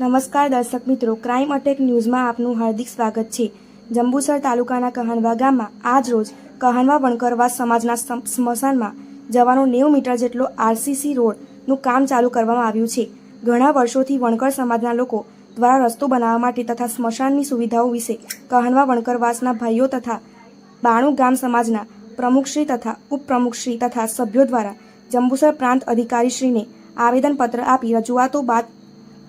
નમસ્કાર દર્શક મિત્રો ક્રાઇમ અટેક ન્યૂઝમાં આપનું હાર્દિક સ્વાગત છે. જંબુસર તાલુકાના કહાનવા ગામમાં આજ રોજ કહાનવા વણકરવાસ સમાજના સમ- સ્મશાનમાં જવાનો નેવું મીટર જેટલો આરસીસી રોડનું કામ ચાલુ કરવામાં આવ્યું છે. ઘણા વર્ષોથી વણકર સમાજના લોકો દ્વારા રસ્તો બનાવવા માટે તથા સ્મશાનની સુવિધાઓ વિશે કહાનવા વણકરવાસના ભાઈઓ તથા બાણું ગામ સમાજના પ્રમુખશ્રી તથા ઉપપ્રમુખશ્રી તથા સભ્યો દ્વારા જંબુસર પ્રાંત અધિકારીશ્રીને આવેદનપત્ર આપી રજૂઆતો બાદ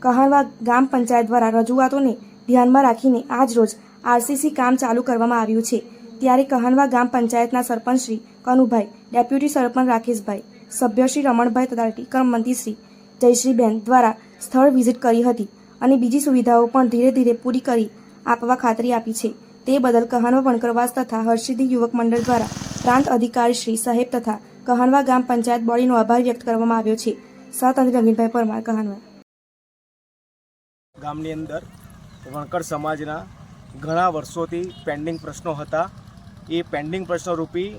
કહાનવા ગ્રામ પંચાયત દ્વારા રજૂઆતોને ધ્યાનમાં રાખીને આજ રોજ આરસીસી કામ ચાલુ કરવામાં આવ્યું છે. ત્યારે કહાનવા ગ્રામ પંચાયતના સરપંચ શ્રી કનુભાઈ, ડેપ્યુટી સરપંચ રાકેશભાઈ, સભ્ય શ્રી રમણભાઈ તથા ટીકમ મંત્રીશ્રી જયશ્રીબેન દ્વારા સ્થળ વિઝિટ કરી હતી અને બીજી સુવિધાઓ પણ ધીરે ધીરે પૂરી કરી આપવા ખાતરી આપી છે. તે બદલ કહાનવા વણકરવાસ તથા હર્ષિદ્ધિ યુવક મંડળ દ્વારા પ્રાંત અધિકારી શ્રી સાહેબ તથા કહાનવા ગામ પંચાયત બોડીનો આભાર વ્યક્ત કરવામાં આવ્યો છે. સહતંત્રી રંગીનભાઈ પરમાર કહાનવા ગામની અંદર વણકર સમાજના ઘણા વર્ષોથી પેન્ડિંગ પ્રશ્નો હતા. એ પેન્ડિંગ પ્રશ્નો રૂપી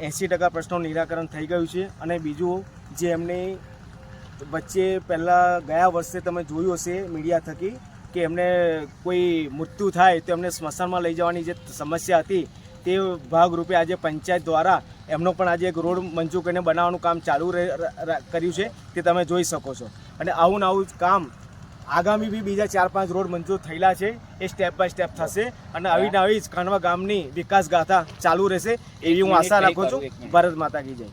એંસી ટકા પ્રશ્નોનું નિરાકરણ થઈ ગયું છે અને બીજું જે એમની વચ્ચે પહેલાં ગયા વર્ષે તમે જોયું હશે મીડિયા થકી કે એમને કોઈ મૃત્યુ થાય તો એમને સ્મશાનમાં લઈ જવાની જે સમસ્યા હતી તે ભાગરૂપે આજે પંચાયત દ્વારા એમનો પણ આજે એક રોડ મંજૂર કરીને બનાવવાનું કામ ચાલુ કર્યું છે તે તમે જોઈ શકો છો. અને આવું ને આવું કામ આગામી બી બીજા ચાર પાંચ રોડ મંજૂર થયેલા છે એ સ્ટેપ બાય સ્ટેપ થશે અને આવી આવી જ કાનવા ગામની વિકાસ ગાથા ચાલુ રહેશે એવી હું આશા રાખું છું. ભારત માતા કી જય.